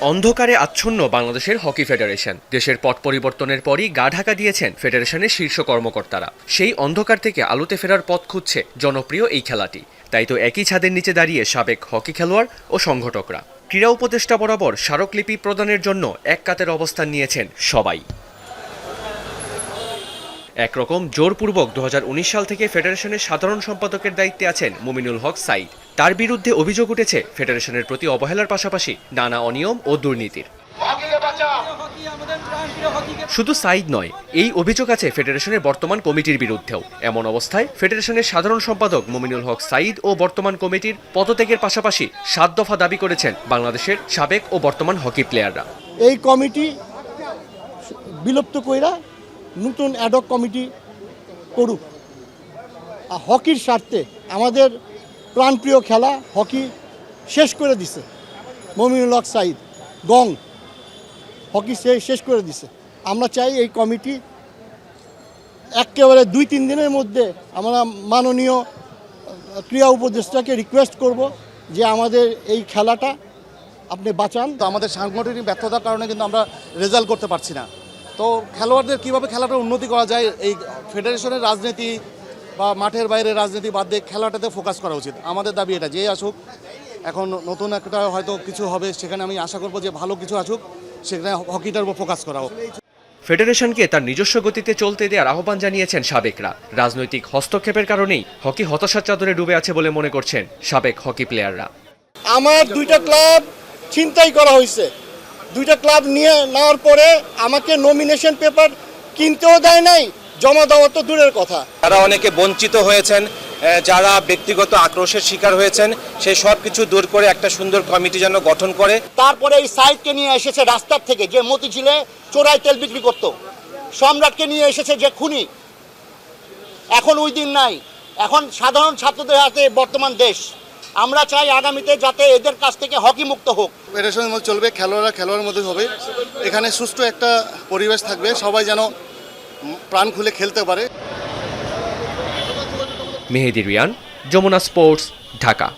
অন্ধকারে আচ্ছন্ন বাংলাদেশের হকি ফেডারেশন। দেশের পট পরিবর্তনের পরই গা ঢাকা দিয়েছেন ফেডারেশনের শীর্ষ কর্মকর্তারা। সেই অন্ধকার থেকে আলোতে ফেরার পথ খুঁজছে জনপ্রিয় এই খেলাটি। তাই তো একই ছাদের নিচে দাঁড়িয়ে সাবেক হকি খেলোয়াড় ও সংগঠকরা। ক্রীড়া উপদেষ্টা বরাবর স্মারকলিপি প্রদানের জন্য এক কাতের অবস্থান নিয়েছেন সবাই। একরকম জোরপূর্বক দু হাজার উনিশ সাল থেকে ফেডারেশনের সাধারণ সম্পাদকের দায়িত্বে আছেন মুমিনুল হক সাইদ। তার বিরুদ্ধে অভিযোগ উঠেছে ফেডারেশনের প্রতি অবহেলার পাশাপাশি নানা অনিয়ম ও দুর্নীতির। শুধু সাইদ নয়, এই অভিযোগ আছে ফেডারেশনের বর্তমান কমিটির বিরুদ্ধেও। এমন অবস্থায় ফেডারেশনের সাধারণ সম্পাদক মুমিনুল হক সাইদ ও বর্তমান কমিটির পদত্যাগের পাশাপাশি সাত দফা দাবি করেছেন বাংলাদেশের সাবেক ও বর্তমান হকি প্লেয়াররা। এই কমিটি বিলুপ্ত কইরা নতুন অ্যাডক কমিটি করুক। হকির স্বার্থে আমাদের প্রাণপ্রিয় খেলা হকি শেষ করে দিছে। মমিনুল হক সাইদ, গং, হকি শেষ করে দিছে। আমরা চাই এই কমিটি একেবারে দুই তিন দিনের মধ্যে আমরা মাননীয় ক্রীড়া উপদেষ্টাকে রিকোয়েস্ট করব যে আমাদের এই খেলাটা আপনি বাঁচান। তো আমাদের সাংগঠনিক ব্যর্থতার কারণে কিন্তু আমরা রেজাল্ট করতে পারছি না। তো খেলোয়াড়দের কীভাবে খেলাটা উন্নতি করা যায় এই ফেডারেশনের রাজনীতি বা মাঠের বাইরে রাজনীতি বাদ দিয়ে খেলাটাতে ফোকাস করা উচিত। আমাদের দাবি এটা যেই আসুক এখন নতুন একটা হয়তো কিছু হবে সেখানে আমি আশা করব যে ভালো কিছু আসুক সেখানে হকিটার উপর ফোকাস করা হোক ফেডারেশনকে তার নিজস্ব গতিতে চলতে দেওয়ার আহ্বান জানিয়েছেন সাবেকরা। রাজনৈতিক হস্তক্ষেপের কারণেই হকি হতাশার চাদরে ডুবে আছে বলে মনে করছেন সাবেক হকি প্লেয়াররা। আমার দুইটা ক্লাব ছিনতাই করা হয়েছে। দুইটা ক্লাব নিয়ে নেওয়ার পরে আমাকে নমিনেশন পেপার কিনতেও দেয় নাই জমা দেওয়া তো দূরের কথা। তারা অনেকে বঞ্চিত হয়েছেন যারা ব্যক্তিগত আক্রোশের শিকার হয়েছেন সেই সব কিছু দূর করে একটা সুন্দর কমিটি যেন গঠন করে। তারপরে এই সাইডকে নিয়ে এসেছে রাস্তার থেকে যে মতিঝিলে চোরাই তেল বিক্রি করত। সম্রাটকে নিয়ে এসেছে যে খুনি। এখন ওই দিন নাই। এখন সাধারণ ছাত্রদের হাতে বর্তমান দেশ। আমরা চাই আগামীতে যাতে এদের কাছ থেকে হকি মুক্ত হোক। ফেডারেশনের মধ্যে চলবে খেলোয়াড়রা খেলোয়াড়ের মধ্যে হবে। এখানে সুষ্ঠু একটা পরিবেশ থাকবে সবাই যেন প্রাণ খুলে খেলতে পারে। মেহেদি রিয়ান যমুনা স্পোর্টস ঢাকা।